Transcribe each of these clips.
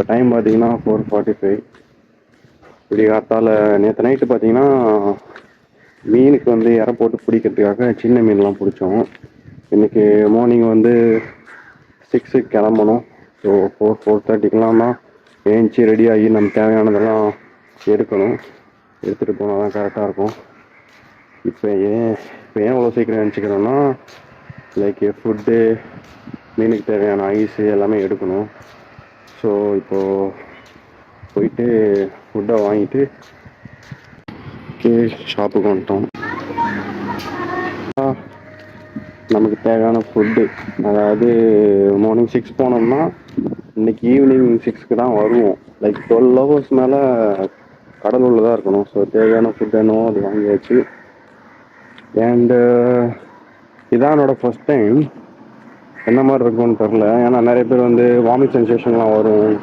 இப்போ டைம் பார்த்தீங்கன்னா four forty five இப்படி காத்தால் நேற்று நைட்டு பார்த்தீங்கன்னா மீனுக்கு வந்து இறை போட்டு பிடிக்கிறதுக்காக சின்ன மீன்லாம் பிடிச்சோம். இன்னைக்கு மார்னிங் வந்து சிக்ஸுக்கு கிளம்பணும். ஸோ ஃபோர் ஃபோர் தேர்ட்டிக்கெலாம் தான் ஏஞ்சி ரெடி ஆகி நம்ம தேவையானதெல்லாம் எடுக்கணும். எடுத்துகிட்டு போனால் தான் கரெக்டாக இருக்கும். இப்போ ஏன் இப்போ ஏன் அவ்வளோ சீக்கிரம் நினச்சிக்கிறோன்னா லைக் ஃபுட்டு மீனுக்கு தேவையான ஐஸு எல்லாமே எடுக்கணும். ஸோ இப்போது போயிட்டு ஃபுட்டை வாங்கிட்டு ஓகே ஷாப்புக்கு வந்துட்டோம். நமக்கு தேவையான ஃபுட்டு அதாவது மார்னிங் சிக்ஸ் போனோம்னா இன்னைக்கு ஈவினிங் சிக்ஸ்க்கு தான் வருவோம். லைக் டுவெல் ஹவர்ஸ் மேலே கடலூரில் தான் இருக்கணும். ஸோ தேவையான ஃபுட் என்னவோ அது வாங்கியாச்சு. அண்டு இதான் என்னோடய ஃபஸ்ட் டைம் என்ன மாதிரி இருக்கும்னு தெரில ஏன்னா நிறைய பேர் வந்து வாமிட் சென்சேஷன்லாம் வரும்.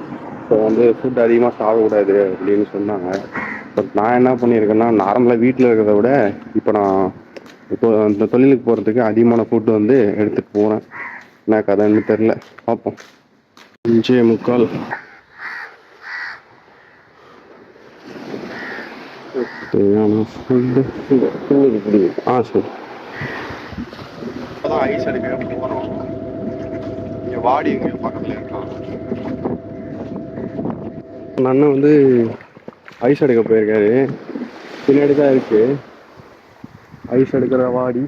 ஸோ வந்து ஃபுட் அதிகமாக சாப்பிடக்கூடாது அப்படின்னு சொன்னாங்க. பட் நான் என்ன பண்ணியிருக்கேன்னா நார்மலாக வீட்டில் இருக்கிறத விட இப்போ நான் இப்போ அந்த தொழிலுக்கு போகிறதுக்கு அதிகமான ஃபுட் வந்து எடுத்துகிட்டு போகிறேன் என்ன கதைன்னு தெரில பார்ப்போம். அஞ்சே முக்கால். ஃபுட்டு ஆ சரி. இப்போதான் ஐஸ் எடுக்க போகிறோம் இங்கே வாடி இங்கே பக்கத்தில் இருக்கான் அந்த அண்ணன் வந்து ஐஸ் எடுக்க போயிருக்காரு. பின்னாடி தான் இருக்கு. ஐஸ் எடுக்கிற வாடி.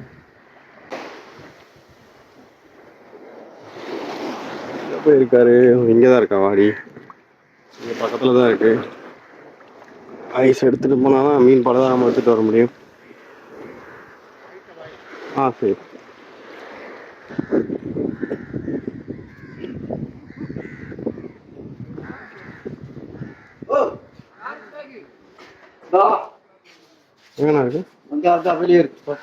எங்க போயிருக்காரு? இங்கே தான் இருக்கா வாடி? இங்கே பக்கத்தில் தான் இருக்கு. ஐஸ் எடுத்துகிட்டு போனால் தான் மீன் படம் தான் நம்ம எடுத்துகிட்டு வர முடியும். ஆ சரி. எங்கண்ணா இருக்கு? வெளியே இருக்கு.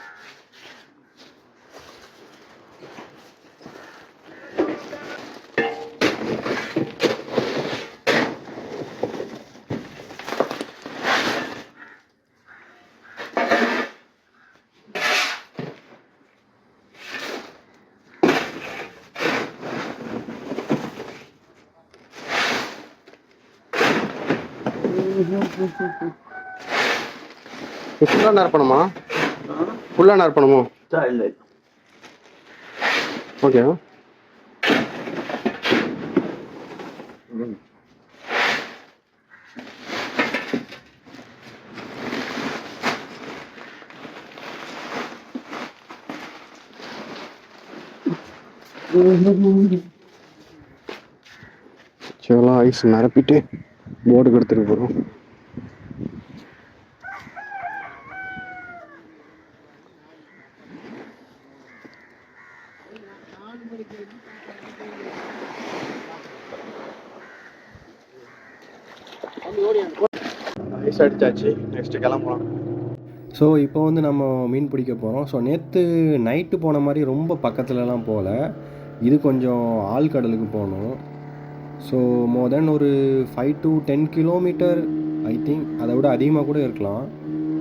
ஃபுல்லாக நரப்பணுமா ஃபுல்லாக நரப்பணுமோ இல்லை ஓகே. ஐஸ் நிரப்பிட்டு போர்டுக்கு எடுத்துட்டு போகிறோம் ஐஸ் அடித்தாச்சு நெக்ஸ்ட்டு கிளம்புறோம் ஸோ இப்போ வந்து நம்ம மீன் பிடிக்க போகிறோம் ஸோ நேற்று நைட்டு போன மாதிரி ரொம்ப பக்கத்துலலாம் போகல இது கொஞ்சம் ஆழ்கடலுக்கு போகணும். ஸோ மோர் தென் ஒரு five to ten kilometre I think அதை விட அதிகமாக கூட இருக்கலாம்.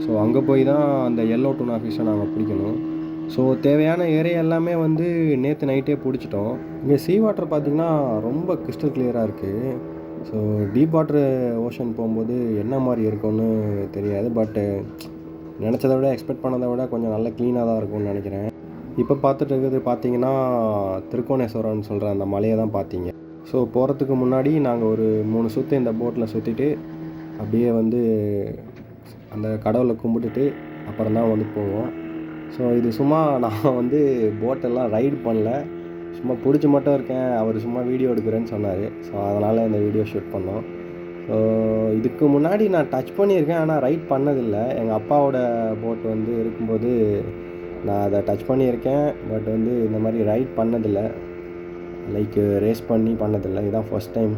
ஸோ அங்கே போய் தான் அந்த எல்லோ டூனா ஃபிஷ்ஷை நாங்கள் பிடிக்கணும். ஸோ தேவையான ஏரியா எல்லாமே வந்து நேற்று நைட்டே பிடிச்சிட்டோம். இங்கே சீ வாட்டர் பார்த்திங்கன்னா ரொம்ப கிறிஸ்டல் கிளியராக இருக்குது ஸோ டீப் வாட்ரு ஓஷன் போகும்போது என்ன மாதிரி இருக்கும்னு தெரியாது பட்டு நினச்சதை விட எக்ஸ்பெக்ட் பண்ணதை விட கொஞ்சம் நல்லா க்ளீனாக தான் இருக்கும்னு நினைக்கிறேன். இப்போ பார்த்துட்டு இருக்கிறது பார்த்தீங்கன்னா திருக்கோணேஸ்வரம்னு சொல்கிற அந்த மலையை தான் பார்த்தீங்க. ஸோ போகிறதுக்கு முன்னாடி நாங்கள் ஒரு மூணு சுற்று இந்த போட்டில் சுற்றிட்டு அப்படியே வந்து அந்த கடவுளை கும்பிட்டுட்டு அப்புறம் தான் வந்து போவோம். ஸோ இது சும்மா நான் வந்து போட்டெல்லாம் ரைடு பண்ணல. சும்மா பிடிச்சி மட்டும் இருக்கேன் அவர் சும்மா வீடியோ எடுக்கிறேன்னு சொன்னார். ஸோ அதனால் இந்த வீடியோ ஷூட் பண்ணோம். ஸோ இதுக்கு முன்னாடி நான் டச் பண்ணியிருக்கேன் ஆனால் ரைட் பண்ணதில்லை. எங்கள் அப்பாவோட போட் வந்து இருக்கும்போது நான் அதை டச் பண்ணியிருக்கேன். பட் வந்து இந்த மாதிரி ரைட் பண்ணதில்லை. லைக் ரேஸ் பண்ணி பண்ணதில்லை. இதுதான் ஃபர்ஸ்ட் டைம்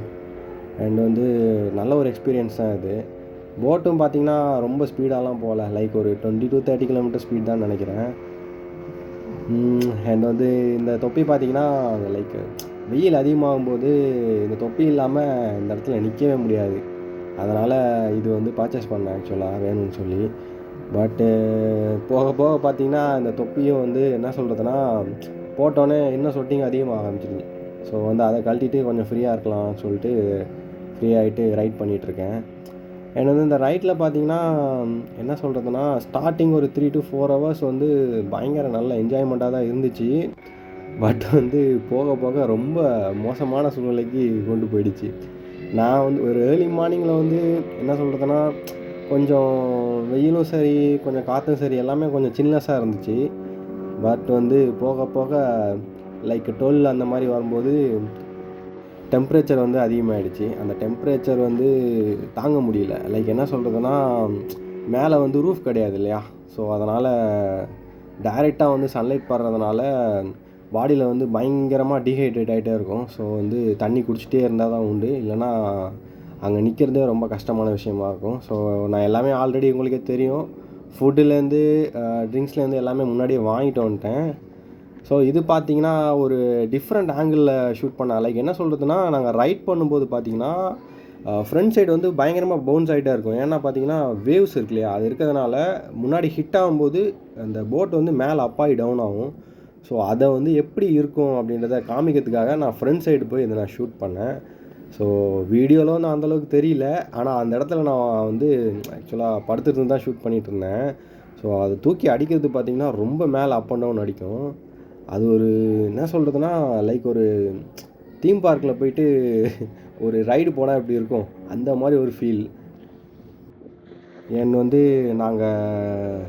அண்ட் வந்து நல்ல ஒரு எக்ஸ்பீரியன்ஸ் தான் இது. போட்டும் பார்த்தீங்கன்னா ரொம்ப ஸ்பீடாலாம் போகல. லைக் ஒரு twenty to thirty kilometre speed தான் நினைக்கிறேன். அண்ட் வந்து இந்த தொப்பி பார்த்தீங்கன்னா லைக் வெயில் அதிகமாகும் போது இந்த தொப்பி இல்லாமல் இந்த இடத்துல நிற்கவே முடியாது. அதனால் இது வந்து பர்ச்சேஸ் பண்ணேன் ஆக்சுவலாக வேணும்னு சொல்லி. பட்டு போக போக பார்த்தீங்கன்னா இந்த தொப்பியும் வந்து என்ன சொல்கிறதுனா போட்டோன்னே இன்னும் சொட்டிங் அதிகமாக ஆரம்பிச்சிருச்சு ஸோ வந்து அதை கழட்டிட்டு கொஞ்சம் ஃப்ரீயாக இருக்கலாம்னு சொல்லிட்டு ஃப்ரீ ஆகிட்டு ரைட் பண்ணிகிட்ருக்கேன் எனக்கு வந்து இந்த ரைட்டில் பார்த்தீங்கன்னா என்ன சொல்கிறதுனா ஸ்டார்டிங் ஒரு த்ரீ டு ஃபோர் ஹவர்ஸ் வந்து பயங்கர நல்ல என்ஜாய்மெண்ட்டாக தான் இருந்துச்சு. பட் வந்து போக போக ரொம்ப மோசமான சூழ்நிலைக்கு கொண்டு போயிடுச்சு. நான் வந்து ஒரு ஏர்லி மார்னிங்கில் வந்து என்ன சொல்கிறதுனா கொஞ்சம் வெயிலும் சரி கொஞ்சம் காற்றும் சரி எல்லாமே கொஞ்சம் சில்னஸாக இருந்துச்சு. பட் வந்து போக போக லைக் டுவெல் அந்த மாதிரி வரும்போது டெம்ப்ரேச்சர் வந்து அதிகமாகிடுச்சு அந்த டெம்ப்ரேச்சர் வந்து தாங்க முடியல. லைக் என்ன சொல்கிறதுனா மேலே வந்து ரூஃப் கிடையாது இல்லையா? ஸோ அதனால் டைரெக்டாக வந்து சன்லைட் படுறதுனால பாடியில் வந்து பயங்கரமாக டீஹைட்ரேட் ஆகிட்டே இருக்கும். ஸோ வந்து தண்ணி குடிச்சிட்டே இருந்தால் தான் உண்டு. இல்லைன்னா அங்கே நிற்கிறதே ரொம்ப கஷ்டமான விஷயமா இருக்கும். ஸோ நான் எல்லாமே ஆல்ரெடி உங்களுக்கே தெரியும். ஃபுட்டுலேருந்து ட்ரிங்க்ஸ்லேருந்து எல்லாமே முன்னாடியே வாங்கிட்டு வந்துட்டேன். ஸோ இது பார்த்தீங்கன்னா ஒரு டிஃப்ரெண்ட் ஆங்கிளில் ஷூட் பண்ண லைக் என்ன சொல்கிறதுனா நாங்கள் ரைட் பண்ணும்போது பார்த்தீங்கன்னா ஃப்ரண்ட் சைடு வந்து பயங்கரமாக பவுன்ஸ் ஆகிட்டே இருக்கும். ஏன்னா பார்த்தீங்கன்னா வேவ்ஸ் இருக்கு இல்லையா? அது இருக்கிறதுனால முன்னாடி ஹிட் ஆகும்போது அந்த போட் வந்து மேலே அப்பாகி டவுன் ஆகும். ஸோ அதை வந்து எப்படி இருக்கும் அப்படின்றத காமிக்கிறதுக்காக நான் ஃப்ரண்ட் சைடு போய் இதை நான் ஷூட் பண்ணேன். ஸோ வீடியோவில் வந்து அந்தளவுக்கு தெரியல. ஆனால் அந்த இடத்துல நான் வந்து ஆக்சுவலாக படுத்துட்டு தான் ஷூட் பண்ணிகிட்டு இருந்தேன். ஸோ அதை தூக்கி அடிக்கிறது பார்த்திங்கன்னா ரொம்ப மேலே அப் அண்ட் டவுன் அடிக்கும். அது ஒரு என்ன சொல்கிறதுனா லைக் ஒரு தீம் பார்க்கில் போயிட்டு ஒரு ரைடு போனால் எப்படி இருக்கும்? அந்த மாதிரி ஒரு ஃபீல் என் வந்து நாங்கள்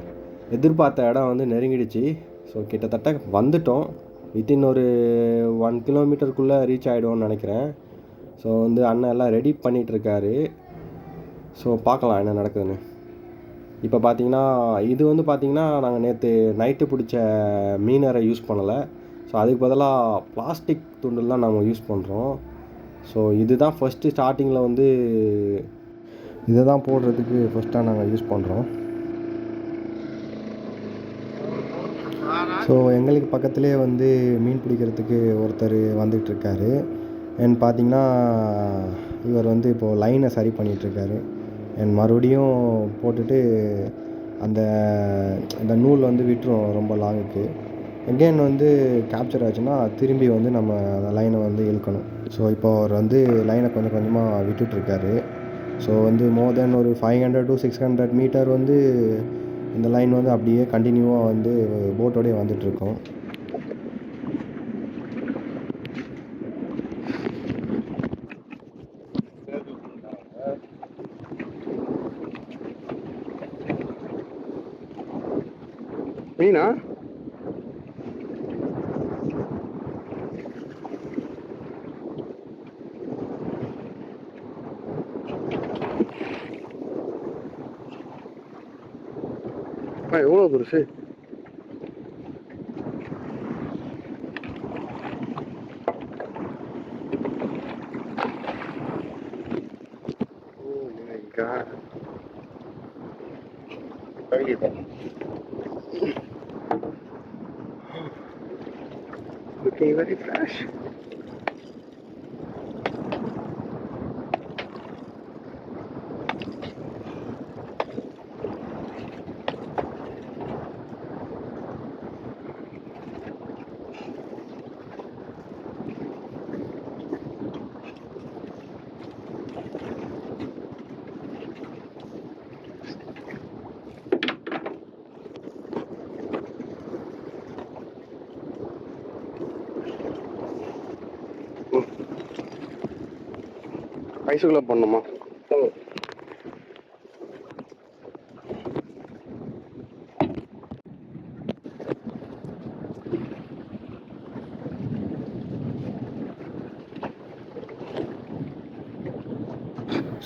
எதிர்பார்த்த இடம் வந்து நெருங்கிடுச்சு. ஸோ கிட்டத்தட்ட வந்துட்டோம். வித்தின் ஒரு ஒன் கிலோமீட்டருக்குள்ளே ரீச் ஆகிடும்னு நினைக்கிறேன். ஸோ வந்து அண்ணன் எல்லாம் ரெடி பண்ணிகிட்ருக்காரு ஸோ பார்க்கலாம் என்ன நடக்குதுன்னு. இப்போ பார்த்தீங்கன்னா இது வந்து பார்த்தீங்கன்னா நாங்கள் நேற்று நைட்டு பிடிச்ச மீனரை யூஸ் பண்ணலை. ஸோ அதுக்கு பதிலாக பிளாஸ்டிக் துண்டில் தான் நாங்கள் யூஸ் பண்ணுறோம் ஸோ இதுதான் ஃபஸ்ட்டு ஸ்டார்டிங்கில் வந்து இதை தான் போடுறதுக்கு ஃபஸ்ட்டாக நாங்கள் யூஸ் பண்ணுறோம் ஸோ எங்களுக்கு பக்கத்துலேயே வந்து மீன் பிடிக்கிறதுக்கு ஒருத்தர் வந்துகிட்ருக்காரு அண்ட் பார்த்தீங்கன்னா இவர் வந்து இப்போது லைனை சரி பண்ணிகிட்ருக்காரு மறுபடியும் போட்டுட்டு அந்த அந்த நூல் வந்து விட்டுரும் ரொம்ப லாங்குக்கு எகெயின் வந்து கேப்சர் ஆச்சுன்னா திரும்பி வந்து நம்ம அந்த லைனை வந்து இழுக்கணும். ஸோ இப்போ அவர் வந்து லைனை கொஞ்சம் கொஞ்சமாக விட்டுட்ருக்காரு. ஸோ வந்து மோர் தென் ஒரு five hundred to six hundred metre வந்து இந்த லைன் வந்து அப்படியே கண்டினியூவாக வந்து போட்டோடய வந்துட்டுருக்கோம் மீனா? எவ்வளோ பெருசு Ok, ele para. ஐஸுக்குள்ளே பண்ணுமா?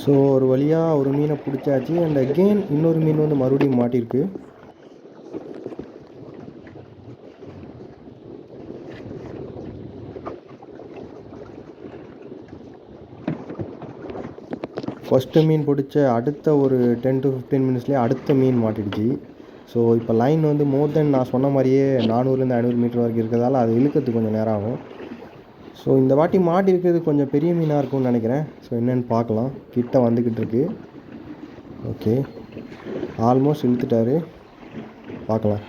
ஸோ ஒரு வழியாக ஒரு மீனை பிடிச்சாச்சு அண்ட் அகெயின் இன்னொரு மீன் வந்து மறுபடியும் மாட்டியிருக்கு. ஃபஸ்ட்டு மீன் பிடிச்ச அடுத்த ஒரு டென் டு ஃபிஃப்டீன் மினிட்ஸ்லேயே அடுத்த மீன் மாட்டிடுச்சு. ஸோ இப்போ லைன் வந்து மோர் தென் நான் சொன்ன மாதிரியே நானூறுலேருந்து ஐநூறு மீட்டர் வரைக்கும் இருக்கிறதால அது இழுக்கிறதுக்கு கொஞ்சம் நேரம் ஆகும். ஸோ இந்த வாட்டி மாட்டி இருக்கிறது கொஞ்சம் பெரிய மீனாக இருக்கும்னு நினைக்கிறேன். ஸோ என்னென்னு பார்க்கலாம். கிட்ட வந்துக்கிட்டு இருக்கு. ஓகே ஆல்மோஸ்ட் இழுத்துட்டாரு. பார்க்கலாம்.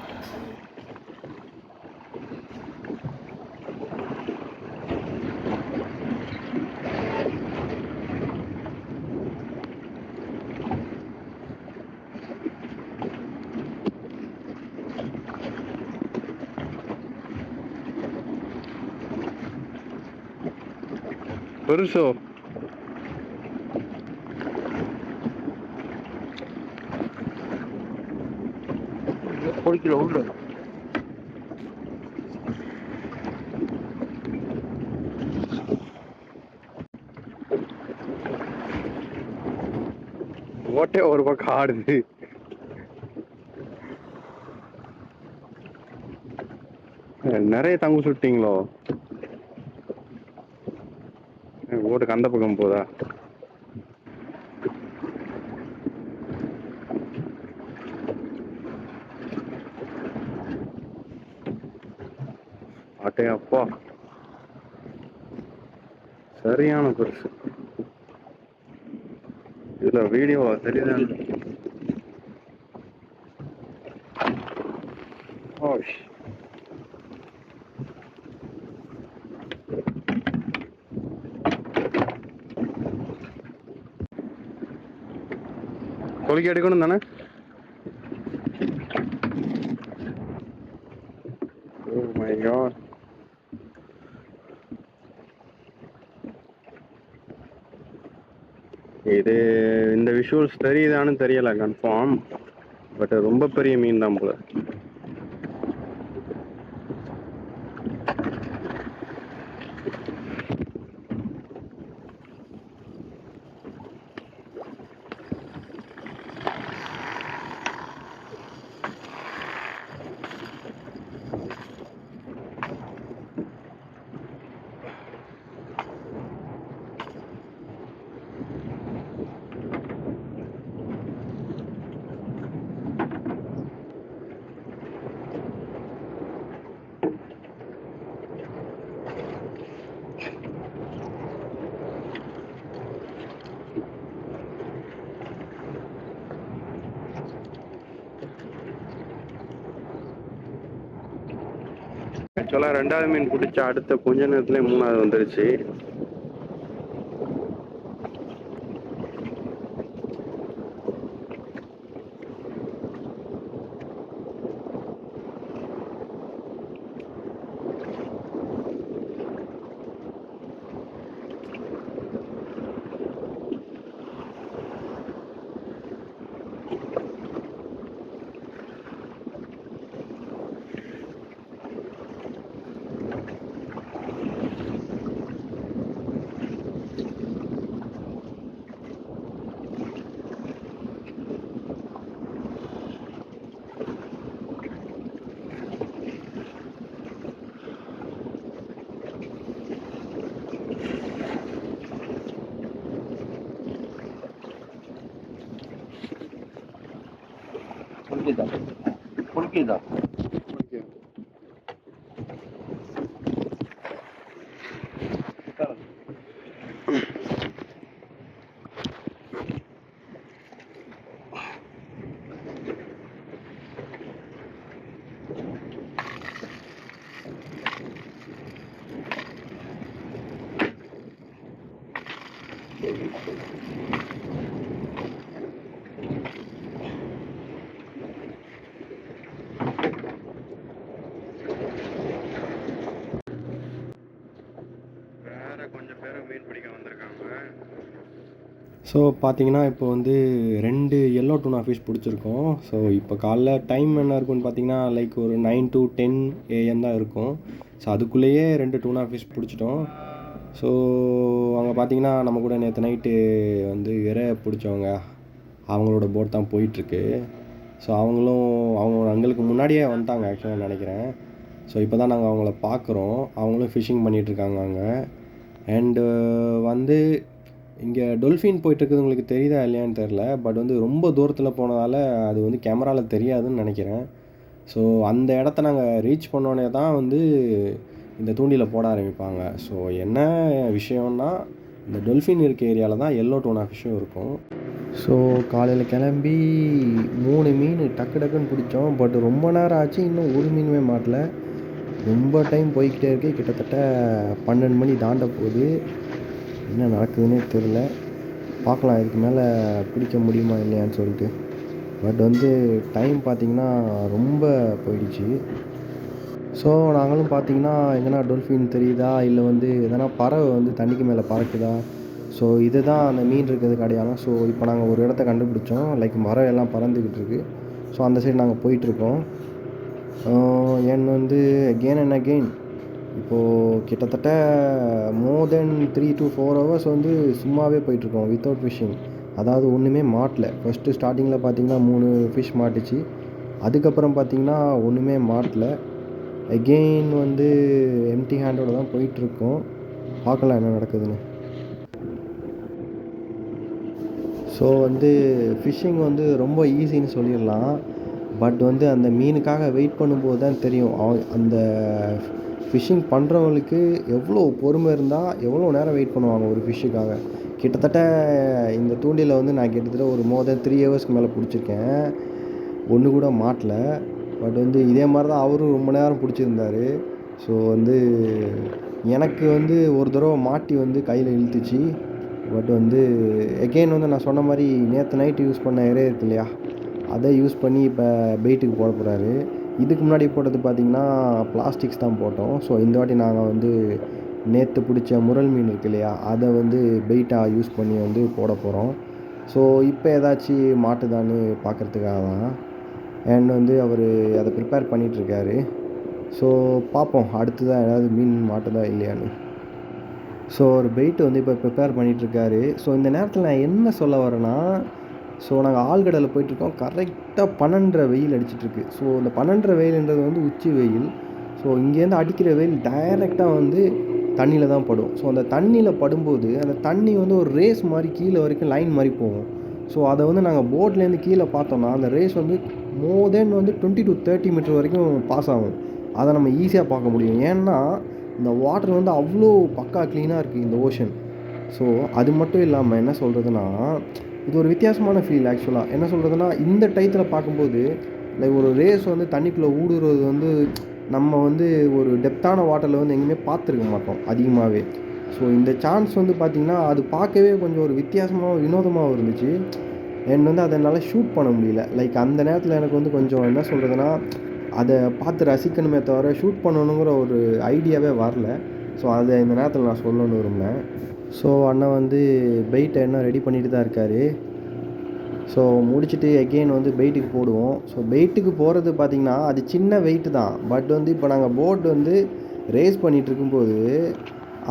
பெருசோ பொடிக்கல உள்ள ஓட்டே ஒரு பக்கம் ஆடுது அஹ் நிறைய தங்கு சுட்டிங்களோ அந்த பக்கம் போதா? அட்டே அப்பா சரியான பெருசு. இதுல வீடியோ தெரியுதான்னு கொலிக்கு எடுக்கணும் தானே? Oh ஓ இது இந்த விஷுவல்ஸ் தெரியுதான்னு தெரியல கன்ஃபார்ம் பட் ரொம்ப பெரிய மீன் தான் போல. ஆக்சுவலாக ரெண்டாவது மீன் பிடிச்ச அடுத்த கொஞ்ச நேரத்துலேயே மூணாவது வந்துருச்சு. عقیدہ ஸோ பார்த்தீங்கன்னா இப்போ வந்து ரெண்டு எல்லோ டூன் ஆஃபீஸ் பிடிச்சிருக்கோம். ஸோ இப்போ காலைல டைம் என்ன இருக்கும்னு பார்த்தீங்கன்னா லைக் ஒரு நைன் டு டென் ஏஎம் தான் இருக்கும். ஸோ அதுக்குள்ளேயே ரெண்டு டூன் ஆஃபீஸ் பிடிச்சிட்டோம். ஸோ அங்கே பார்த்தீங்கன்னா நம்ம கூட நேற்று நைட்டு வந்து இறை பிடிச்சவங்க அவங்களோட போட் தான் போயிட்டுருக்கு. ஸோ அவங்களும் அவங்க எங்களுக்கு முன்னாடியே வந்துட்டாங்க ஆக்சுவலாக நினைக்கிறேன். ஸோ இப்போ தான் நாங்கள் அவங்கள பார்க்குறோம் அவங்களும் ஃபிஷிங் பண்ணிகிட்ருக்காங்க அங்கே. அண்டு வந்து இங்கே டொல்ஃபின் போயிட்டுருக்குது உங்களுக்கு தெரியுதா இல்லையான்னு தெரில பட் வந்து ரொம்ப தூரத்தில் போனதால் அது வந்து கேமராவில் தெரியாதுன்னு நினைக்கிறேன். ஸோ அந்த இடத்த நாங்கள் ரீச் பண்ணோடனே தான் வந்து இந்த தூண்டில போட ஆரம்பிப்பாங்க. ஸோ என்ன விஷயம்னா இந்த டொல்ஃபின் இருக்க ஏரியாவில் தான் எல்லோ டோனா ஃபிஷ்ஷும் இருக்கும். ஸோ காலையில் கிளம்பி மூணு மீன் டக்கு டக்குன்னு பிடிச்சோம். பட் ரொம்ப நேரம் ஆச்சு இன்னும் ஒரு மீனுமே மாட்டல. ரொம்ப டைம் போய்கிட்டே இருக்கு. கிட்டத்தட்ட பன்னெண்டு மணி தாண்ட போகுது. என்ன நடக்குதுன்னே தெரில பார்க்கலாம் இதுக்கு மேலே பிடிக்க முடியுமா இல்லையான்னு சொல்லிட்டு. பட் வந்து டைம் பார்த்திங்கன்னா ரொம்ப போயிடுச்சு. ஸோ நாங்களும் பார்த்தீங்கன்னா எங்கன்னா டொல்ஃபின் தெரியுதா? இல்லை வந்து எதனா பறவை வந்து தண்ணிக்கு மேலே பறக்குதா? ஸோ இதுதான் அந்த மீன் இருக்கிறதுக்கு அடையாளம் ஸோ இப்போ நாங்கள் ஒரு இடத்த கண்டுபிடிச்சோம். லைக் மரம் எல்லாம் பறந்துக்கிட்டு இருக்கு. ஸோ அந்த சைடு நாங்கள் போயிட்டுருக்கோம் என் வந்து அகெயின் அண்ட் அகெயின் இப்போது கிட்டத்தட்ட more than three to four hours வந்து சும்மாவே போயிட்டுருக்கோம் வித்தவுட் ஃபிஷ்ஷிங் அதாவது ஒன்றுமே மாட்டல. ஃபஸ்ட்டு ஸ்டார்டிங்கில் பார்த்தீங்கன்னா மூணு ஃபிஷ் மாட்டுச்சு. அதுக்கப்புறம் பார்த்தீங்கன்னா ஒன்றுமே மாட்டல. அகெயின் வந்து எம்டி ஹேண்டோட தான் போயிட்டுருக்கோம். பார்க்கலாம் என்ன நடக்குதுன்னு. ஸோ வந்து ஃபிஷ்ஷிங் வந்து ரொம்ப ஈஸின்னு சொல்லிடலாம். பட் வந்து அந்த மீனுக்காக வெயிட் பண்ணும்போது தான் தெரியும் அந்த ஃபிஷ்ஷிங் பண்ணுறவங்களுக்கு எவ்வளோ பொறுமை இருந்தால் எவ்வளோ நேரம் வெயிட் பண்ணுவாங்க ஒரு ஃபிஷ்ஷுக்காக கிட்டத்தட்ட இந்த தூண்டில வந்து நான் கிட்டத்தட்ட ஒரு மோர் தென் த்ரீ ஹவர்ஸ்க்கு மேலே பிடிச்சிருக்கேன். ஒன்று கூட மாட்டல. பட் வந்து இதே மாதிரி தான் அவரும் ரொம்ப நேரம் பிடிச்சிருந்தாரு. ஸோ வந்து எனக்கு வந்து ஒரு தடவை மாட்டி வந்து கையில் இழுத்துச்சு. பட் வந்து எகெயின் வந்து நான் சொன்ன மாதிரி நேற்று நைட்டு யூஸ் பண்ண இறை இருக்கு இல்லையா? அதை யூஸ் பண்ணி இப்போ பெயிட்டுக்கு போட போகிறாரு இதுக்கு முன்னாடி போட்டது பார்த்திங்கன்னா பிளாஸ்டிக்ஸ் தான் போட்டோம். ஸோ இந்த வாட்டி நாங்கள் வந்து நேற்று பிடிச்ச முரல் மீன் இருக்கு இல்லையா அதை வந்து பெயிட்டாக யூஸ் பண்ணி வந்து போட போகிறோம் ஸோ இப்போ ஏதாச்சும் மாட்டுதான்னு பார்க்குறதுக்காக தான். அண்ட் வந்து அவர் அதை ப்ரிப்பேர் பண்ணிகிட்ருக்காரு ஸோ பார்ப்போம் அடுத்ததாக ஏதாவது மீன் மாட்டுதா இல்லையான்னு. ஸோ ஒரு பெயிட் வந்து இப்போ ப்ரிப்பேர் பண்ணிகிட்ருக்காரு ஸோ இந்த நேரத்தில் நான் என்ன சொல்ல வரேன்னா ஸோ நாங்கள் ஆழ்கடலில் போயிட்டுருக்கோம். கரெக்டாக பன்னெண்டரை வெயில் அடிச்சிட்ருக்கு ஸோ இந்த பன்னெண்டரை வெயில்ன்றது வந்து உச்சி வெயில். ஸோ இங்கேருந்து அடிக்கிற வெயில் டைரெக்டாக வந்து தண்ணியில் தான் படும். ஸோ அந்த தண்ணியில் படும்போது அந்த தண்ணி வந்து ஒரு ரேஸ் மாதிரி கீழே வரைக்கும் லைன் மாதிரி போகும். ஸோ அதை வந்து நாங்கள் போட்லேருந்து கீழே பார்த்தோம்னா அந்த ரேஸ் வந்து மோர் தென் வந்து டுவெண்ட்டி டு தேர்ட்டி மீட்டர் வரைக்கும் பாஸ் ஆகும். அதை நம்ம ஈஸியாக பார்க்க முடியும். ஏன்னா இந்த வாட்டர் வந்து அவ்வளோ பக்கா க்ளீனாக இருக்குது இந்த ஓஷன் ஸோ அது மட்டும் இல்லாமல் என்ன சொல்கிறதுனா இது ஒரு வித்தியாசமான ஃபீல் ஆக்சுவலாக என்ன சொல்கிறதுனா இந்த டயத்தில் பார்க்கும்போது லைக் ஒரு ரேஸ் வந்து தண்ணிக்குள்ளே ஊடுருவது வந்து நம்ம வந்து ஒரு டெப்த்தான வாட்டரில் வந்து எங்கேயுமே பார்த்துருக்க மாட்டோம் அதிகமாகவே ஸோ இந்த சான்ஸ் வந்து பார்த்திங்கன்னா அது பார்க்கவே கொஞ்சம் ஒரு வித்தியாசமாக வினோதமாக இருந்துச்சு. என் வந்து அதை என்னால் ஷூட் பண்ண முடியல. லைக் அந்த நேரத்தில் எனக்கு வந்து கொஞ்சம் என்ன சொல்கிறதுனா அதை பார்த்து ரசிக்கணுமே தவிர ஷூட் பண்ணணுங்கிற ஒரு ஐடியாவே வரல. ஸோ அதை இந்த நேரத்தில் நான் சொல்லணும்னு விரும்பினேன் ஸோ அண்ணன் வந்து பெயிட்டை இன்னும் ரெடி பண்ணிட்டு தான் இருக்கார். ஸோ முடிச்சுட்டு எகெயின் வந்து பெயிட்டுக்கு போடுவோம். ஸோ பெயிட்டுக்கு போகிறது பார்த்திங்கன்னா அது சின்ன வெயிட்டு தான். பட் வந்து இப்போ நாங்கள் போட் வந்து ரேஸ் பண்ணிகிட்டு இருக்கும்போது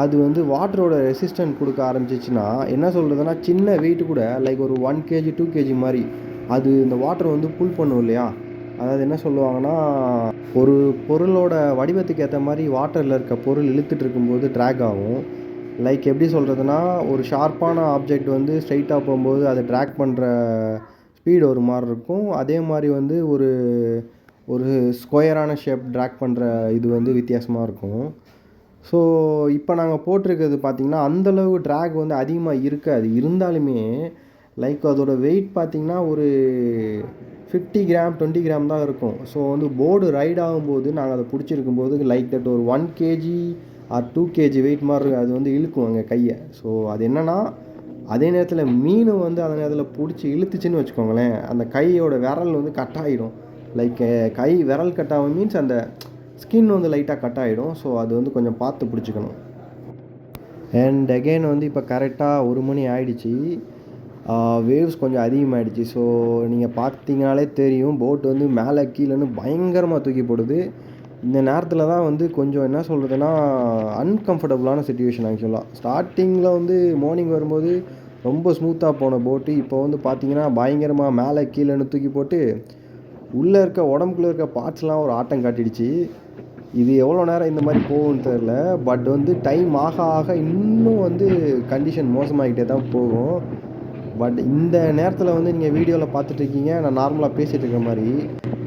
அது வந்து வாட்டரோட ரெசிஸ்டன்ட் கொடுக்க ஆரம்பிச்சிச்சுன்னா என்ன சொல்கிறதுனா சின்ன வெயிட்டு கூட லைக் ஒரு ஒன் கேஜி டூ கேஜி மாதிரி அது இந்த வாட்டர் வந்து புல் பண்ணும் இல்லையா? அதாவது என்ன சொல்லுவாங்கன்னா ஒரு பொருளோட வடிவத்துக்கு ஏற்ற மாதிரி வாட்டரில் இருக்க பொருள் இழுத்துட்டு இருக்கும்போது ட்ராக் ஆகும். லைக் எப்படி சொல்கிறதுனா ஒரு ஷார்ப்பான ஆப்ஜெக்ட் வந்து ஸ்ட்ரைட்டாக போகும்போது அதை ட்ராக் பண்ணுற ஸ்பீடு ஒரு மாதிரி இருக்கும். அதே மாதிரி வந்து ஒரு ஒரு ஸ்கொயரான ஷேப் ட்ராக் பண்ணுற இது வந்து வித்தியாசமாக இருக்கும். ஸோ இப்போ நாங்கள் போட்டிருக்கிறது பார்த்திங்கன்னா அந்தளவு ட்ராக் வந்து அதிகமாக இருக்காது. இருந்தாலுமே லைக் அதோட வெயிட் பார்த்திங்கன்னா ஒரு ஃபிஃப்டி கிராம் டுவெண்ட்டி கிராம் தான் இருக்கும். ஸோ வந்து போர்டு ரைட் ஆகும்போது நாங்கள் அதை பிடிச்சிருக்கும் போது லைக் தட் ஒரு one KG or two KG weight மாதிரி அது வந்து இழுக்கும் அங்கே கையை. ஸோ அது என்னென்னா அதே நேரத்தில் மீன் வந்து அந்த நேரத்தில் பிடிச்சி இழுத்துச்சுன்னு வச்சுக்கோங்களேன் அந்த கையோட விரல் வந்து கட் ஆகிடும் லைக் கை விரல் கட் ஆகும் மீன்ஸ் அந்த ஸ்கின் வந்து லைட்டாக கட் ஆகிடும் ஸோ அது வந்து கொஞ்சம் பார்த்து பிடிச்சிக்கணும். அண்ட் அகெயின் வந்து இப்போ கரெக்டாக ஒரு மணி ஆகிடுச்சி வேவ்ஸ் கொஞ்சம் அதிகமாகிடுச்சு ஸோ நீங்கள் பார்த்தீங்கனாலே தெரியும் போட் வந்து மேலே கீழேன்னு பயங்கரமாக தூக்கி போடுது. இந்த நேரத்தில் தான் வந்து கொஞ்சம் என்ன சொல்கிறதுனா அன்கம்ஃபர்டபுளான சுச்சுவேஷன் ஆக்சுவலாக ஸ்டார்டிங்கில் வந்து மார்னிங் வரும்போது ரொம்ப ஸ்மூத்தாக போன போட்டு இப்போ வந்து பார்த்தீங்கன்னா பயங்கரமாக மேலே கீழேன்னு தூக்கி போட்டு உள்ளே இருக்க உடம்புக்குள்ளே இருக்க பார்ட்ஸ்லாம் ஒரு ஆட்டம் காட்டிடுச்சு. இது எவ்வளோ நேரம் இந்த மாதிரி போகும்னு தெரில பட் வந்து டைம் ஆக ஆக இன்னும் வந்து கண்டிஷன் மோசமாகிட்டே தான் போகும். பட் இந்த நேரத்தில் வந்து நீங்கள் வீடியோவில் பார்த்துட்ருக்கீங்க நான் நார்மலாக பேசிகிட்டு இருக்க மாதிரி.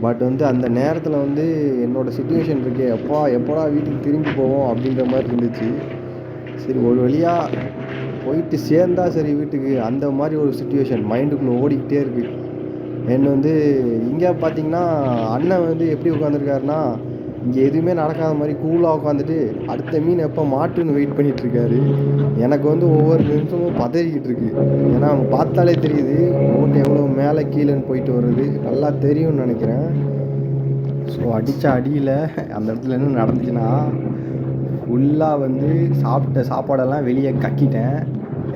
பட் வந்து அந்த நேரத்தில் வந்து என்னோடய சுச்சுவேஷன் இருக்கே எப்பா எப்போடா வீட்டுக்கு திரும்பி போவோம் அப்படின்ற மாதிரி இருந்துச்சு. சரி ஒரு வழியாக போயிட்டு சேர்ந்தா சரி வீட்டுக்கு அந்த மாதிரி ஒரு சுச்சுவேஷன் மைண்டுக்குள்ளே ஓடிக்கிட்டே இருக்குது என்ன வந்து இங்கே பார்த்தீங்கன்னா அண்ணன் வந்து எப்படி உட்காந்துருக்காருன்னா இங்கே எதுவுமே நடக்காத மாதிரி கூலாக உட்காந்துட்டு அடுத்த மீன் எப்போ மாட்டுன்னு வெயிட் பண்ணிட்டு இருக்காரு எனக்கு வந்து ஒவ்வொரு நிமிஷமும் பதறிக்கிட்டு இருக்கு. ஏன்னா அவங்க பார்த்தாலே தெரியுது போட்டு எவ்வளோ மேலே கீழேன்னு போயிட்டு வருது நல்லா தெரியும்னு நினைக்கிறேன். ஸோ அடித்த அடியில் அந்த இடத்துல என்ன நடந்துச்சுன்னா ஃபுல்லாக வந்து சாப்பிட்ட சாப்பாடெல்லாம் வெளியே கக்கிட்டேன்.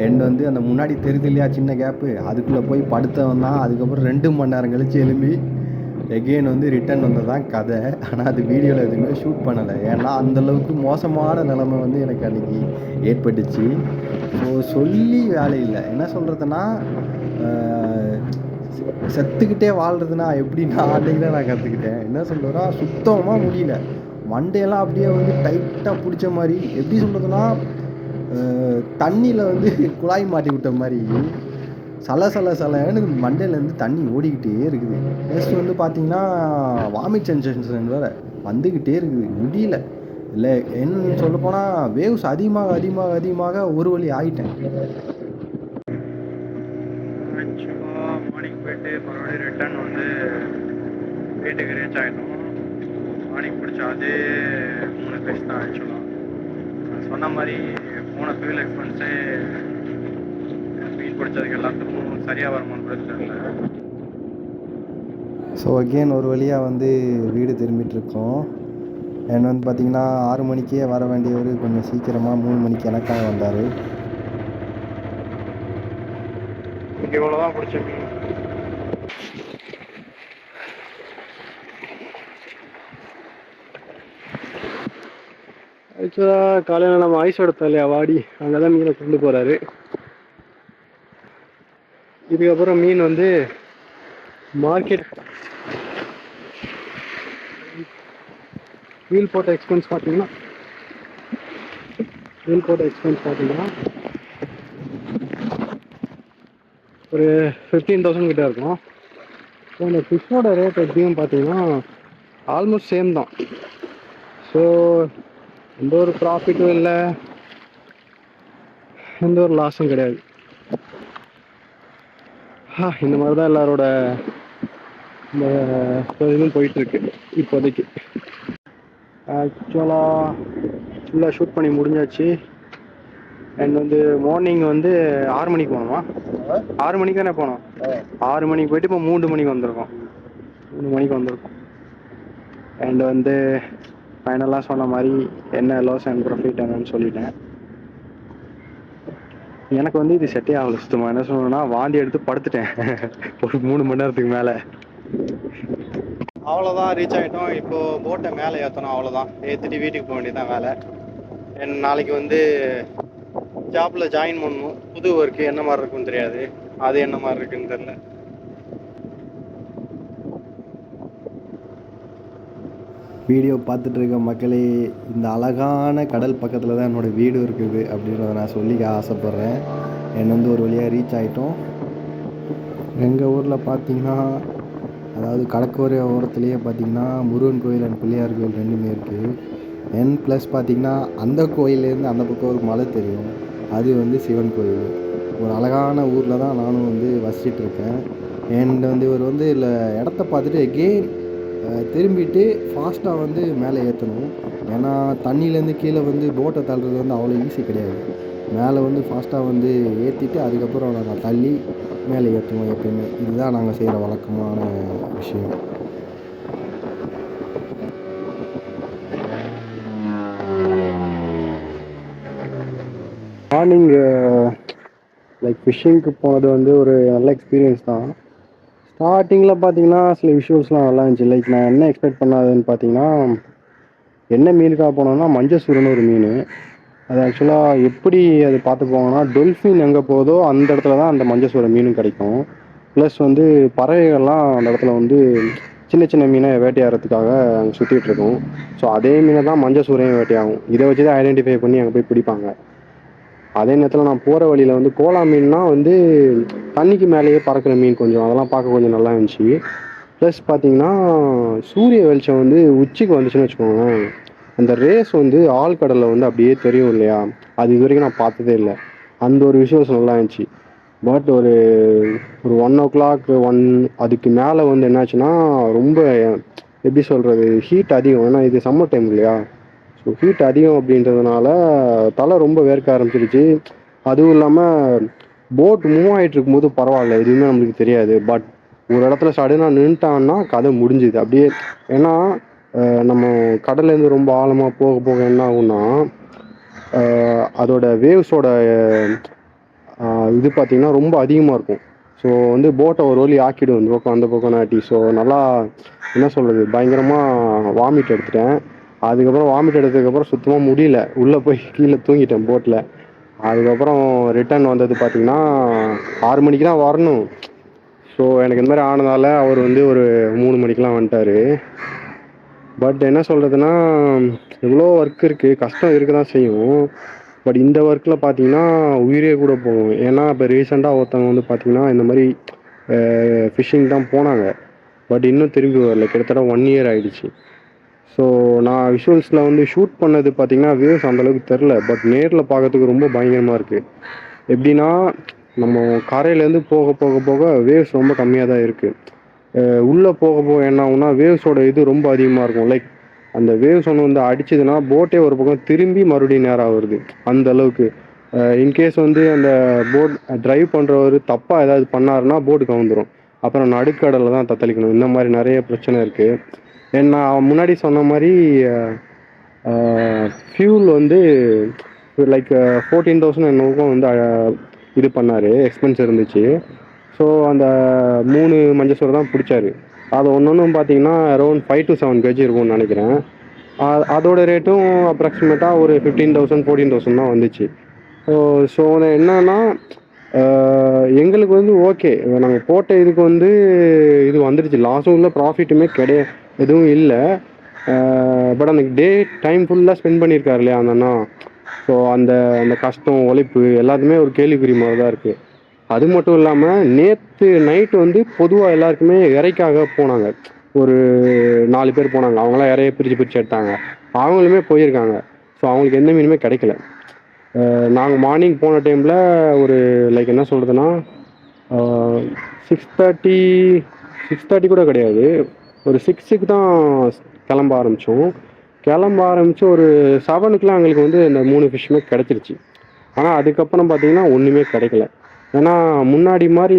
ரெண்டு வந்து அந்த முன்னாடி தெரியுது இல்லையா சின்ன கேப்பு அதுக்குள்ளே போய் படுத்தவன் தான். அதுக்கப்புறம் ரெண்டு மணி நேரம் கழிச்சு எழும்பி எகெயின் வந்து ரிட்டர்ன் வந்தது தான் கதை. ஆனால் அது வீடியோவில் எதுவுமே ஷூட் பண்ணலை. ஏன்னா அந்தளவுக்கு மோசமான நிலைமை வந்து எனக்கு அன்றைக்கி ஏற்பட்டுச்சு. ஸோ சொல்லி வேலை இல்லை. என்ன சொல்கிறதுனா செத்துக்கிட்டே வாழ்கிறதுனா எப்படின்னா அன்றைக்கி தான் நான் கற்றுக்கிட்டேன் என்ன சொல்கிறேன்னா சுத்தமாக முடியல. மண்டையெல்லாம் அப்படியே வந்து டைட்டாக பிடிச்ச மாதிரி எப்படி சொல்கிறதுனா தண்ணியில் வந்து குழாய் மாட்டி விட்ட மாதிரி. சல சல சலன்னு மண்டையிலேருந்து தண்ணி ஓடிக்கிட்டே இருக்குது. நெக்ஸ்ட் வந்து பார்த்தீங்கன்னா வாமிட் சென்சேஷன் வேறு வந்துக்கிட்டே இருக்குது. முடியல. இல்லை என்ன சொல்லப்போனால் வேவ்ஸ் அதிகமாக அதிகமாக அதிகமாக ஒரு வழி ஆகிட்டேன் மார்னிங் போயிட்டு மறுபடியும் ரிட்டர்ன் வந்து வீட்டுக்கு ரீச் ஆகிட்டோம் மார்னிங் பிடிச்ச அதே மூணு பேஸ் தான் ஆக்சுவலாக சொன்ன மாதிரி போன ஃபியூல் எக்ஸ்பென்ஸே பிடிச்சதுக்கு எல்லாத்துக்கும் சரியாக வருமானு கூட தெரியல ஸோ அகெயின் ஒரு வழியாக வந்து வீடு திரும்பிட்டுருக்கோம். அண்ட் வந்து பார்த்தீங்கன்னா ஆறு மணிக்கே வர வேண்டியவர் கொஞ்சம் சீக்கிரமாக மூணு மணிக்கு எனக்காக வந்தார். இங்கே இவ்வளோ தான் பிடிச்ச மீன் ஆக்சுவலாக காலையில் நம்ம ஐஸ் எடுத்தோம் இல்லையா வாடி. அங்கே தான் மீனை கொண்டு போகிறாரு இதுக்கப்புறம் மீன் வந்து மார்க்கெட் வீல் போட்ட எக்ஸ்பென்ஸ் பார்த்தீங்கன்னா வீல் போட்ட எக்ஸ்பென்ஸ் பார்த்தீங்கன்னா ஒரு ஃபிஃப்டீன் தௌசண்ட் கிட்ட இருக்கும். ஸோ இந்த ஃபிஷ்ஷோட ரேட் எப்படியும் பார்த்தீங்கன்னா ஆல்மோஸ்ட் சேம் தான். ஸோ எந்த ஒரு ப்ராஃபிட்டும் இல்லை. எந்த ஒரு லாஸும் கிடையாது. இந்த மாதிரி தான் எல்லாரோட இந்த இதுவும் போயிட்டுருக்கு இப்போதைக்கு. ஆக்சுவலாக ஃபுல்லாக ஷூட் பண்ணி முடிஞ்சாச்சு. அண்ட் வந்து மார்னிங் வந்து ஆறு மணிக்கு போனோமா? ஆறு மணிக்கு தானே போனோம். ஆறு மணிக்கு போயிட்டு இப்போ மூணு மணிக்கு வந்திருக்கோம். மூணு மணிக்கு வந்திருக்கோம். அண்ட் வந்து ஃபைனலாக சொன்ன மாதிரி என்ன லாஸ் அண்ட் ப்ராஃபிட் என்னன்னு சொல்லிட்டேன். எனக்கு வந்து இது செட்டே ஆகல சுத்தமாக என்ன சொல்லணும்னா வாந்தி எடுத்து படுத்துட்டேன். ஒரு மூணு மணி நேரத்துக்கு மேலே. அவ்வளோதான் ரீச் ஆகிட்டோம் இப்போ போட்டை மேலே ஏற்றணும் அவ்வளோதான் ஏற்றிட்டு வீட்டுக்கு போக வேண்டியதான் வேலை. என் நாளைக்கு வந்து ஜாப்பில் ஜாயின் பண்ணணும். புது ஒர்க்கு என்ன மாதிரி இருக்குன்னு தெரியாது. அது என்ன மாதிரி இருக்குன்னு தெரில வீடியோ பார்த்துட்ருக்க மக்களே இந்த அழகான கடல் பக்கத்தில் தான் என்னோடய வீடு இருக்குது அப்படின்றத நான் சொல்லிக்க ஆசைப்பட்றேன். என்னை வந்து ஒரு வழியாக ரீச் ஆகிட்டோம் எங்கள் ஊரில் பார்த்தீங்கன்னா அதாவது கடற்கரை ஓரத்துலேயே பார்த்தீங்கன்னா முருகன் கோயில் அண்ட் பிள்ளையார் கோயில் ரெண்டுமே இருக்குது என் ப்ளஸ் பார்த்தீங்கன்னா அந்த கோயிலேருந்து அந்த பக்கம் ஒரு மலை தெரியும். அது வந்து சிவன் கோயில். ஒரு அழகான ஊரில் தான் நானும் வந்து வசிச்சிட்ருக்கேன். என் வந்து இவர் வந்து இல்லை இடத்த பார்த்துட்டு எகெயின் திரும்பிட்டு ஃபாஸ்ட்டாக வந்து மேலே ஏற்றணும் ஏன்னா தண்ணியிலேருந்து கீழே வந்து போட்டை தள்ளுறது வந்து அவ்வளோ ஈஸி கிடையாது. மேலே வந்து ஃபாஸ்ட்டாக வந்து ஏற்றிட்டு அதுக்கப்புறம் நாங்கள் தள்ளி மேலே ஏற்றுவோம் எப்பயுமே. இதுதான் நாங்கள் செய்கிற வழக்கமான விஷயம். மார்னிங் லைக் ஃபிஷ்ஷிங்க்கு போனது வந்து ஒரு நல்ல எக்ஸ்பீரியன்ஸ் தான். ஸ்டார்டிங்கில் பார்த்தீங்கன்னா சில விஷுவல்ஸ்லாம் நல்லா இருந்துச்சு. லைக் நான் என்ன எக்ஸ்பெக்ட் பண்ணாதுன்னு பார்த்தீங்கன்னா என்ன மீனுக்காக போனோம்னா மஞ்சள் சூரன்னு ஒரு மீன். அது ஆக்சுவலாக எப்படி அது பார்த்து போவாங்கன்னா டொல்ஃபின் எங்கே போதோ அந்த இடத்துல தான் அந்த மஞ்சள் சூர மீனும் கிடைக்கும். ப்ளஸ் வந்து பறவைகள்லாம் அந்த இடத்துல வந்து சின்ன சின்ன மீனை வேட்டையாடுறதுக்காக அங்கே சுற்றிட்டு இருக்கும். ஸோ அதே மீனை தான் மஞ்சள் சூரையும் வேட்டையாகும் இதை வச்சு தான் ஐடென்டிஃபை பண்ணி அங்கே போய் பிடிப்பாங்க. அதே நேரத்தில் நான் போகிற வழியில் வந்து கோலா மீன்னா வந்து தண்ணிக்கு மேலேயே பறக்கிற மீன் கொஞ்சம். அதெல்லாம் பார்க்க கொஞ்சம் நல்லா இருந்துச்சு. ப்ளஸ் பார்த்தீங்கன்னா சூரிய வெளிச்சம் வந்து உச்சிக்கு வந்துச்சுன்னு வச்சுக்கோங்களேன். அந்த ரேஸ் வந்து ஆழ்கடலில் வந்து அப்படியே தெரியும் இல்லையா? அது இது வரைக்கும் நான் பார்த்ததே இல்லை. அந்த ஒரு விஷயம் நல்லா இருந்துச்சு. பட் ஒரு ஒரு ஒன் ஓ கிளாக் ஒன் அதுக்கு மேலே வந்து என்னாச்சுன்னா ரொம்ப எப்படி சொல்கிறது ஹீட் அதிகம். ஏன்னா இது சம்மர் டைம் இல்லையா? ஸோ ஹீட் அதிகம் அப்படின்றதுனால தலை ரொம்ப வேர்க்க ஆரம்பிச்சிருச்சு. அதுவும் இல்லாமல் போட் மூவ் ஆகிட்டு இருக்கும்போது பரவாயில்ல. எதுவுமே நம்மளுக்கு தெரியாது. பட் ஒரு இடத்துல சடனாக நின்ட்டான்னா கதை முடிஞ்சுது. அப்படியே ஏன்னா நம்ம கடல்லேருந்து ரொம்ப ஆழமாக போக போக என்ன ஆகும்னா அதோட வேவ்ஸோட இது பார்த்திங்கன்னா ரொம்ப அதிகமாக இருக்கும். ஸோ வந்து போட்டை ஒரு வழி ஆக்கிடும். இந்த பக்கம் அந்த பக்கம் நாட்டி. ஸோ நல்லா என்ன சொல்கிறது பயங்கரமாக வாமிட் எடுத்துட்டேன். அதுக்கப்புறம் வாமிட் எடுத்ததுக்கப்புறம் சுத்தமாக முடியல. உள்ளே போய் கீழே தூங்கிட்டேன் போட்டில் அதுக்கப்புறம் ரிட்டர்ன் வந்தது பார்த்தீங்கன்னா ஆறு மணிக்கு தான் வரணும். ஸோ எனக்கு இந்த மாதிரி ஆனதால அவர் வந்து ஒரு மூணு மணிக்கெலாம் வந்துட்டார். பட் என்ன சொல்கிறதுனா எவ்வளோ ஒர்க் இருக்குது கஷ்டம் இருக்க தான் செய்யும். பட் இந்த ஒர்க்கில் பார்த்தீங்கன்னா உயிரே கூட போகும். ஏன்னா இப்போ ரீசெண்டாக ஒருத்தவங்க வந்து பார்த்தீங்கன்னா இந்த மாதிரி ஃபிஷ்ஷிங் தான் போனாங்க. பட் இன்னும் திரும்பி வரல. கிட்டத்தட்ட ஒன் இயர் ஆகிடுச்சு ஸோ நான் விஷுவல்ஸில் வந்து ஷூட் பண்ணது பார்த்தீங்கன்னா வேவ்ஸ் அந்தளவுக்கு தெரில பட் நேரில் பார்க்கறதுக்கு ரொம்ப பயங்கரமாக இருக்குது எப்படின்னா நம்ம கரையிலேருந்து போக போக போக வேவ்ஸ் ரொம்ப கம்மியாக தான் இருக்குது உள்ளே போக போக என்ன ஆகும்னா வேவ்ஸோட இது ரொம்ப அதிகமாக இருக்கும். லைக் அந்த வேவ்ஸ் ஒன்று வந்து அடிச்சதுன்னா போட்டே ஒரு பக்கம் திரும்பி மறுபடியும் நேராக வருது. அந்த அளவுக்கு. இன்கேஸ் வந்து அந்த போட் ட்ரைவ் பண்ணுறவர் தப்பாக ஏதாவது பண்ணாருன்னா போட்டு கவுந்துரும். அப்புறம் நடுக்கடலில் தான் தத்தளிக்கணும். இந்த மாதிரி நிறைய பிரச்சனை இருக்குது நான் முன்னாடி சொன்ன மாதிரி ஃபியூல் வந்து லைக் ஃபோர்டீன் தௌசண்ட் என்னவோ வந்து இது பண்ணார். எக்ஸ்பென்ஸ் இருந்துச்சு. ஸோ அந்த மூணு மஞ்சள் தான் பிடிச்சாரு. அது ஒன்று ஒன்றும் பார்த்தீங்கன்னா around five to seven KG இருக்கும்னு நினைக்கிறேன். அதோட ரேட்டும் அப்ராக்சிமேட்டாக ஒரு ஃபிஃப்டீன் தௌசண்ட் ஃபோர்டீன் தௌசண்ட் தான் வந்துச்சு. ஸோ ஸோ என்னன்னா எங்களுக்கு வந்து ஓகே நாங்கள் போட்ட இதுக்கு வந்து இது வந்துடுச்சு லாஸும் இல்லை ப்ராஃபிட்டுமே கிடையாது எதுவும் இல்லை. பட் அந்த டே டைம் ஃபுல்லாக ஸ்பெண்ட் பண்ணியிருக்காரு இல்லையா அந்த அண்ணா? ஸோ அந்த அந்த கஷ்டம் உழைப்பு எல்லாத்துமே ஒரு கேள்விக்குறி மாதிரி தான் இருக்குது அது மட்டும் இல்லாமல் நேற்று நைட்டு வந்து பொதுவாக எல்லாருக்குமே இறைக்காக போனாங்க. ஒரு நாலு பேர் போனாங்க. அவங்களாம் இறைய பிரித்து பிரித்து எடுத்தாங்க. அவங்களுமே போயிருக்காங்க. ஸோ அவங்களுக்கு எந்த மீனுமே கிடைக்கல. நாங்கள் மார்னிங் போன டைமில் ஒரு லைக் என்ன சொல்கிறதுனா சிக்ஸ் தேர்ட்டி சிக்ஸ் தேர்ட்டி கூட கிடையாது. ஒரு சிக்ஸுக்கு தான் கிளம்ப ஆரம்பித்தோம் கிளம்ப ஆரம்பித்து ஒரு செவனுக்குலாம் எங்களுக்கு வந்து இந்த மூணு ஃபிஷ்ஷுமே கிடச்சிருச்சு. ஆனால் அதுக்கப்புறம் பார்த்தீங்கன்னா ஒன்றுமே கிடைக்கல. ஏன்னா முன்னாடி மாதிரி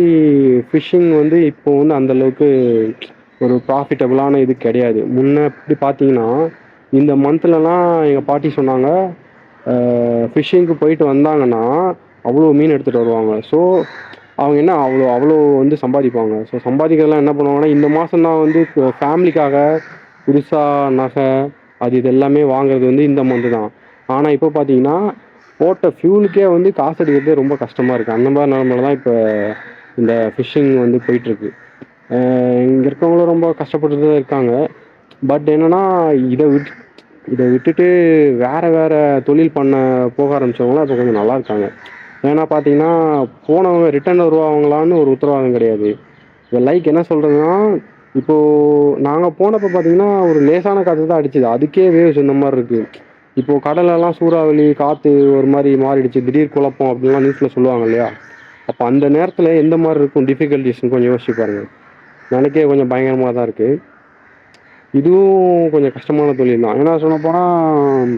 ஃபிஷ்ஷிங் வந்து இப்போ வந்து அந்தளவுக்கு ஒரு ப்ராஃபிட்டபுளான இது கிடையாது. முன்ன இப்படி பார்த்தீங்கன்னா இந்த மந்த்லலாம் எங்கள் பாட்டி சொன்னாங்க ஃபிஷ்ஷிங்க்கு போயிட்டு வந்தாங்கன்னா அவ்வளோ மீன் எடுத்துகிட்டு வருவாங்க. ஸோ அவங்க என்ன அவ்வளோ அவ்வளோ வந்து சம்பாதிப்பாங்க. ஸோ சம்பாதிக்கிறதெல்லாம் என்ன பண்ணுவாங்கன்னா இந்த மாதம் தான் வந்து ஃபேமிலிக்காக புதுசாக நகை அது இது எல்லாமே வாங்குறது வந்து இந்த மந்த்து தான். ஆனால் இப்போ பார்த்தீங்கன்னா போட்ட ஃபியூலுக்கே வந்து காசு அடிக்கிறதே ரொம்ப கஷ்டமாக இருக்குது அந்த மாதிரி நிலமையில தான் இப்போ இந்த ஃபிஷ்ஷிங் வந்து போயிட்டுருக்கு. இங்கே இருக்கவங்களும் ரொம்ப கஷ்டப்பட்டு தான் இருக்காங்க. பட் என்னென்னா இதை விட்டு இதை விட்டுட்டு வேறு வேறு தொழில் பண்ண போக ஆரம்பித்தவங்களாம் இப்போ கொஞ்சம் நல்லா இருக்காங்க. ஏன்னா பார்த்தீங்கன்னா போனவங்க ரிட்டர்ன் வருவாங்களான்னு ஒரு உத்தரவாதம் கிடையாது. இப்போ லைக் என்ன சொல்கிறதுன்னா இப்போது நாங்கள் போனப்போ பார்த்தீங்கன்னா ஒரு லேசான காற்று தான் அடிச்சுது. அதுக்கே வேவ்ஸ் இந்த மாதிரி இருக்குது இப்போது கடலெல்லாம் சூறாவளி காற்று ஒரு மாதிரி மாறிடுச்சு. திடீர் குழப்பம் அப்படின்லாம் நியூஸில் சொல்லுவாங்க இல்லையா? அப்போ அந்த நேரத்தில் எந்த மாதிரி இருக்கும் டிஃபிகல்ட்டிஸ்னு கொஞ்சம் யோசிச்சு பாருங்கள் நினைக்கே கொஞ்சம் பயங்கரமாக தான் இருக்குது இதுவும் கொஞ்சம் கஷ்டமான தொழில் தான். ஏன்னா சொல்ல போனால்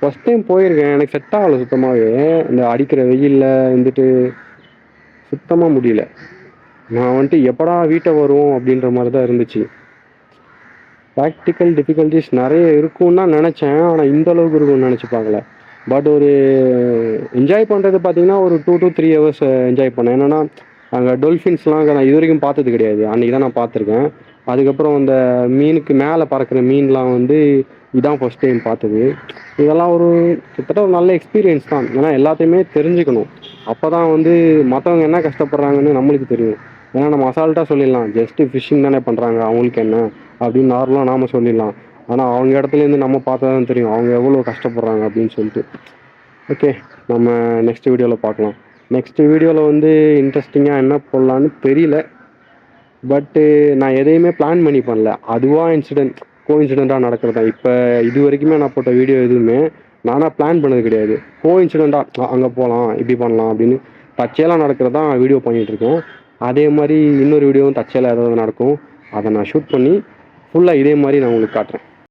ஃபஸ்ட் டைம் போயிருக்கேன். எனக்கு செட் ஆகலை சுத்தமாகவே இந்த அடிக்கிற வெயிலில் வந்துட்டு சுத்தமாக முடியல. நான் வந்துட்டு எப்படா வீட்டை வரும் அப்படின்ற மாதிரி தான் இருந்துச்சு. ப்ராக்டிக்கல் டிஃபிகல்ட்டிஸ் நிறைய இருக்கும்னு தான் நினச்சேன். ஆனால் இந்த அளவுக்கு இருக்கும்னு நினச்சிப்பாங்கள பட் ஒரு என்ஜாய் பண்ணுறது பார்த்தீங்கன்னா ஒரு two to three hours enjoy பண்ணேன். என்னென்னா அங்கே டொல்ஃபின்ஸ்லாம் நான் இது வரைக்கும் பார்த்தது கிடையாது. அன்றைக்கி தான் நான் பார்த்துருக்கேன். அதுக்கப்புறம் அந்த மீனுக்கு மேலே பறக்கிற மீன்லாம் வந்து இதான் ஃபஸ்ட் டைம் பார்த்தது. இதெல்லாம் ஒரு கிட்டத்தட்ட ஒரு நல்ல எக்ஸ்பீரியன்ஸ் தான். ஏன்னா எல்லாத்தையுமே தெரிஞ்சுக்கணும். அப்போ தான் வந்து மற்றவங்க என்ன கஷ்டப்படுறாங்கன்னு நம்மளுக்கு தெரியும். ஏன்னா நம்ம அசால்ட்டாக சொல்லிடலாம். ஜஸ்ட்டு ஃபிஷ்ஷிங் தானே பண்ணுறாங்க அவங்களுக்கு என்ன? அப்படின்னு நார்மலாக நாம் சொல்லிடலாம். ஆனால் அவங்க இடத்துலேருந்து நம்ம பார்த்தா தான் தெரியும். அவங்க எவ்வளோ கஷ்டப்படுறாங்க அப்படின்னு சொல்லிட்டு. ஓகே நம்ம நெக்ஸ்ட் வீடியோவில் பார்க்கலாம். நெக்ஸ்ட் வீடியோவில் வந்து இன்ட்ரெஸ்டிங்காக என்ன போடலான்னு தெரியல. பட்டு நான் எதையுமே பிளான் பண்ணி பண்ணல. அதுவாக இன்சிடென்ட் கோ இன்சிடெண்ட்டாக நடக்கிறது? தான் இப்போ இது வரைக்குமே நான் போட்ட வீடியோ எதுவுமே நானாக பிளான் பண்ணது கிடையாது. கோ இன்சிடெண்ட்டாக அங்கே போகலாம் இப்படி பண்ணலாம் அப்படின்னு தச்சையெல்லாம் நடக்கிறது தான் வீடியோ பண்ணிகிட்ருக்கேன் அதே மாதிரி இன்னொரு வீடியோவும் தச்சையில் ஏதாவது நடக்கும். அதை நான் ஷூட் பண்ணி ஃபுல்லாக இதே மாதிரி நான் உங்களுக்கு காட்டுறேன்.